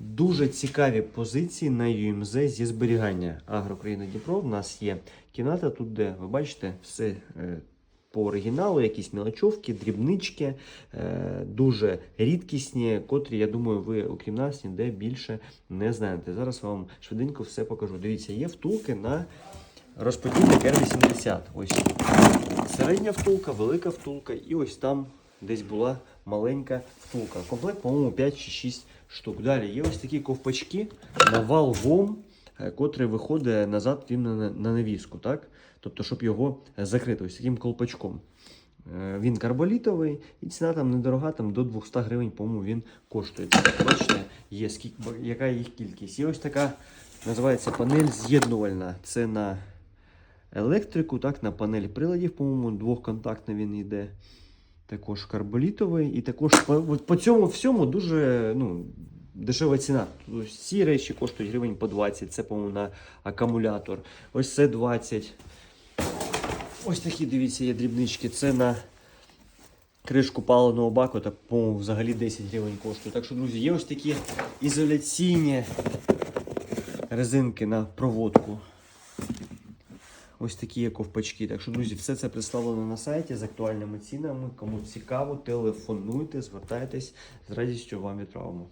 Дуже цікаві позиції на UMZ зі зберігання. Агрокраїна Дніпро. В нас є кімната, тут, де ви бачите, все е, по оригіналу, якісь мілочовки, дрібнички, е, дуже рідкісні, котрі, я думаю, ви, окрім нас, ніде більше не знаєте. Зараз вам швиденько все покажу. Дивіться, є втулки на розподільник R80. Ось середня втулка, велика втулка, і ось там десь була маленька втулка. Комплект, по-моєму, 5 чи 6 штук. Далі є ось такі ковпачки на вал ВОМ, е, котрий виходить назад рівно на, на навіску, так? Тобто, щоб його закрити ось таким колпачком. Е, Він карболітовий і ціна там недорога, там до 200 гривень, по-моєму, він коштує. Бачите, є скільки, яка їх кількість. Є ось така, називається панель з'єднувальна. Це на електрику, так, на панель приладів, по-моєму, двохконтактний він йде. Також карболітовий. І також по, по цьому всьому дуже ну, дешева ціна. Ці речі коштують гривень по 20. Це, по-моєму, на акумулятор. Ось це 20. Ось такі, дивіться, є дрібнички. Це на кришку паливного баку, так, по-моєму, взагалі 10 гривень коштує. Так що, друзі, є ось такі ізоляційні резинки на проводку. Ось такі є ковпачки. Так що, друзі, все це представлено на сайті з актуальними цінами. Кому цікаво, телефонуйте, звертайтесь з радістю вам відправимо.